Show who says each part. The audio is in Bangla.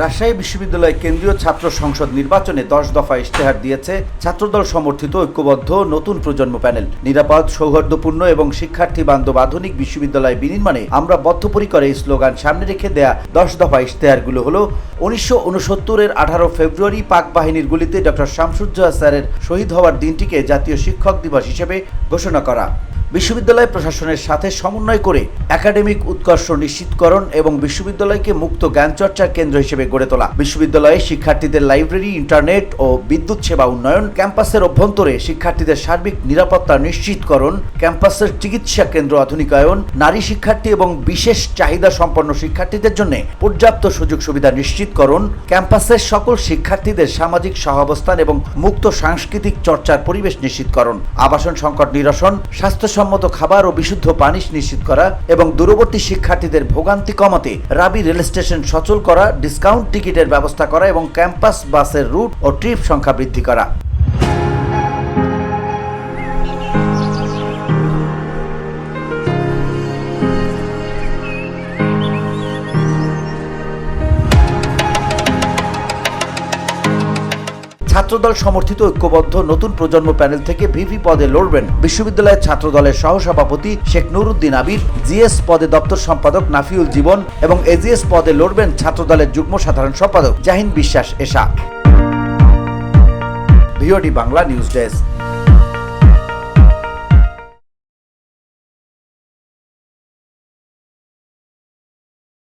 Speaker 1: রাজশাহী বিশ্ববিদ্যালয় কেন্দ্রীয় ছাত্র সংসদ নির্বাচনে দশ দফা ইশতেহার দিয়েছে ছাত্রদল সমর্থিত ঐক্যবদ্ধ নতুন প্রজন্ম প্যানেল। নিরাপদ, সৌহার্দ্যপূর্ণ এবং শিক্ষার্থী বান্ধব আধুনিক বিশ্ববিদ্যালয় বিনির্মাণে আমরা বদ্ধপরিকর এই স্লোগান সামনে রেখে দেয়া দশ দফা ইশতেহারগুলো হলো, উনিশশো উনসত্তরের আঠারো ফেব্রুয়ারি পাক বাহিনীর গুলিতে ডক্টর শামসুজ্জোহা স্যারের শহীদ হওয়ার দিনটিকে জাতীয় শিক্ষক দিবস হিসেবে ঘোষণা করা। বিশ্ববিদ্যালয় প্রশাসনের সাথে সমন্বয় করে একাডেমিক উৎকর্ষ নিশ্চিতকরণ এবং বিশ্ববিদ্যালয়কে মুক্ত জ্ঞান চর্চার কেন্দ্র হিসেবে গড়ে তোলা। বিশ্ববিদ্যালয়ে শিক্ষার্থীদের লাইব্রেরি, ইন্টারনেট ও বিদ্যুৎ সেবা উন্নয়ন, ক্যাম্পাসের অভ্যন্তরে শিক্ষার্থীদের সার্বিক নিরাপত্তা নিশ্চিতকরণ, ক্যাম্পাসের চিকিৎসা কেন্দ্র আধুনিকায়ন, নারী শিক্ষার্থী এবং বিশেষ চাহিদা সম্পন্ন শিক্ষার্থীদের জন্য পর্যাপ্ত সুযোগ সুবিধা নিশ্চিতকরণ, ক্যাম্পাসের সকল শিক্ষার্থীদের সামাজিক সহাবস্থান এবং মুক্ত সাংস্কৃতিক চর্চার পরিবেশ নিশ্চিতকরণ, আবাসন সংকট নিরসন স্বাস্থ্যসম্মত খাবার ও বিশুদ্ধ পানি নিশ্চিত করা এবং দূরবর্তী শিক্ষার্থীদের ভোগান্তি কমাতে রাবি রেল স্টেশন সচল করা, ডিসকাউন্ট টিকিটের ব্যবস্থা করা এবং ক্যাম্পাস, বাসের রুট ও ট্রিপ সংখ্যা বৃদ্ধি করা। ছাত্রদল সমর্থিত ঐক্যবদ্ধ নতুন প্রজন্ম প্যানেল থেকে ভিভি পদে লড়বেন বিশ্ববিদ্যালয়ের ছাত্রদলের সহসভাপতি শেখ নুরুদ্দিন আবির, জিএস পদে দপ্তর সম্পাদক নাফিউল জীবন এবং এজিএস পদে লড়বেন ছাত্রদলের যুগ্ম সাধারণ সম্পাদক Jahin Biswas Esha VOD Bangla news desk.